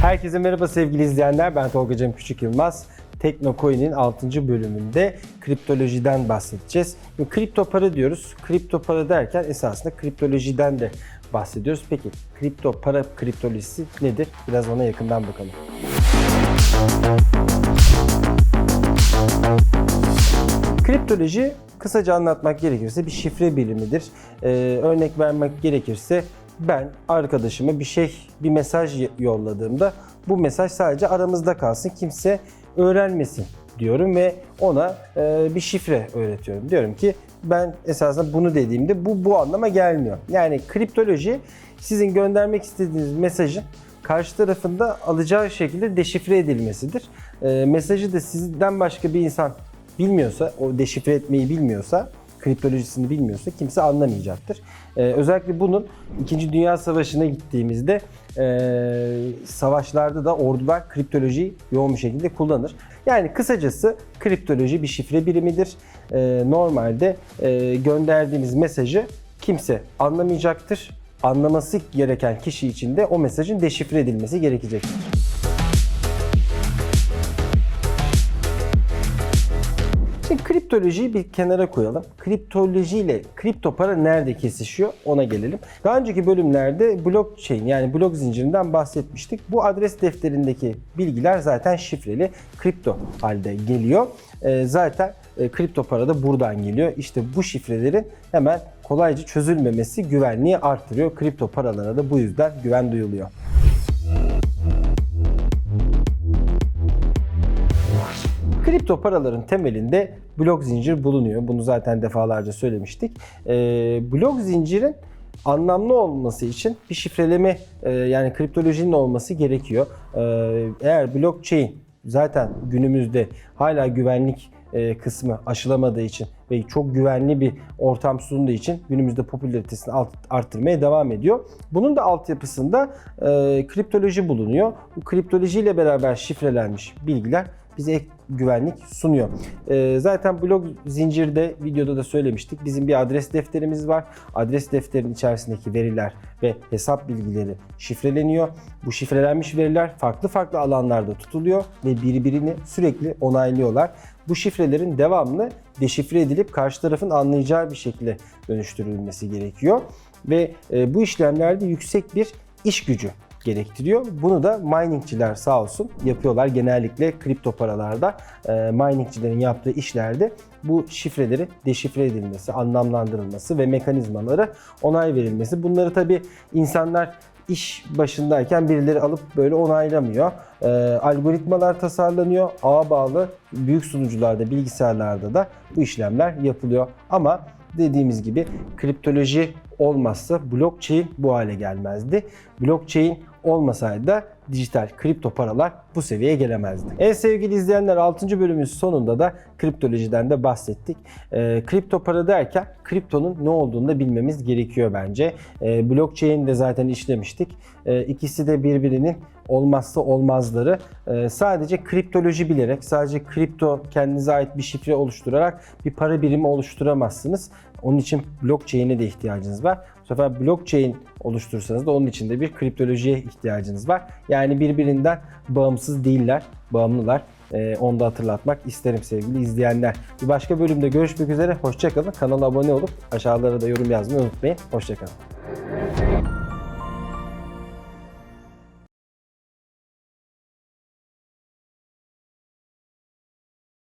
Herkese merhaba sevgili izleyenler. Ben Tolga Cem Küçük Yılmaz. Teknocoin'in 6. bölümünde kriptolojiden bahsedeceğiz. Kripto para diyoruz. Kripto para derken esasında kriptolojiden de bahsediyoruz. Peki kripto para kriptolojisi nedir? Biraz ona yakından bakalım. Kriptoloji kısaca anlatmak gerekirse bir şifre birimidir. Ee, örnek vermek gerekirse ben arkadaşıma bir şey, bir mesaj yolladığımda bu mesaj sadece aramızda kalsın, kimse öğrenmesin diyorum ve ona e, bir şifre öğretiyorum. Diyorum ki ben esasında bunu dediğimde bu bu anlama gelmiyor. Yani kriptoloji sizin göndermek istediğiniz mesajın karşı tarafında alacağı şekilde deşifre edilmesidir. E, mesajı da sizden başka bir insan bilmiyorsa, o deşifre etmeyi bilmiyorsa, kriptolojisini bilmiyorsa kimse anlamayacaktır. Ee, özellikle bunun 2. Dünya Savaşı'na gittiğimizde e, savaşlarda da ordular kriptolojiyi yoğun bir şekilde kullanır. Yani kısacası kriptoloji bir şifre birimidir. Ee, normalde e, gönderdiğiniz mesajı kimse anlamayacaktır. Anlaması gereken kişi için de o mesajın deşifre edilmesi gerekecektir. Kriptolojiyi bir kenara koyalım. Kriptoloji ile kripto para nerede kesişiyor ona gelelim. Daha önceki bölümlerde blockchain yani blok zincirinden bahsetmiştik. Bu adres defterindeki bilgiler zaten şifreli kripto halde geliyor. Ee, zaten e, kripto para da buradan geliyor. İşte bu şifrelerin hemen kolayca çözülmemesi güvenliği artırıyor. Kripto paralara da bu yüzden güven duyuluyor. Kripto paraların temelinde blok zincir bulunuyor. Bunu zaten defalarca söylemiştik. Ee, blok zincirin anlamlı olması için bir şifreleme e, yani kriptolojinin olması gerekiyor. Ee, eğer blockchain zaten günümüzde hala güvenlik e, kısmı aşılamadığı için ve çok güvenli bir ortam sunduğu için günümüzde popülaritesini arttırmaya devam ediyor. Bunun da altyapısında e, kriptoloji bulunuyor. Bu kriptolojiyle beraber şifrelenmiş bilgiler bize ek güvenlik sunuyor. E, zaten blok zincirde videoda da söylemiştik. Bizim bir adres defterimiz var. Adres defterinin içerisindeki veriler ve hesap bilgileri şifreleniyor. Bu şifrelenmiş veriler farklı farklı alanlarda tutuluyor ve birbirini sürekli onaylıyorlar. Bu şifrelerin devamlı deşifre edilip karşı tarafın anlayacağı bir şekilde dönüştürülmesi gerekiyor. Ve e, bu işlemlerde yüksek bir iş gücü gerektiriyor. Bunu da miningçiler sağ olsun yapıyorlar. Genellikle kripto paralarda e, miningçilerin yaptığı işlerde bu şifreleri deşifre edilmesi, anlamlandırılması ve mekanizmalara onay verilmesi. Bunları tabi insanlar iş başındayken birileri alıp böyle onaylamıyor. E, algoritmalar tasarlanıyor. Ağa bağlı büyük sunucularda, bilgisayarlarda da bu işlemler yapılıyor. Ama dediğimiz gibi kriptoloji olmazsa blockchain bu hale gelmezdi. Blockchain olmasaydı da dijital kripto paralar bu seviyeye gelemezdi. Evet sevgili izleyenler 6. bölümün sonunda da kriptolojiden de bahsettik. Ee, kripto para derken kriptonun ne olduğunu da bilmemiz gerekiyor bence. Ee, blockchain de zaten işlemiştik. Ee, ikisi de birbirinin olmazsa olmazları. Ee, sadece kriptoloji bilerek, sadece kripto kendinize ait bir şifre oluşturarak bir para birimi oluşturamazsınız. Onun için blockchain'e de ihtiyacınız var. Bu sefer blockchain oluşturursanız da onun için de bir kriptolojiye ihtiyacınız var. Yani birbirinden bağımsız değiller, bağımlılar. Ee, onu da hatırlatmak isterim sevgili izleyenler. Bir başka bölümde görüşmek üzere. Hoşçakalın. Kanala abone olup aşağılara da yorum yazmayı unutmayın. Hoşçakalın.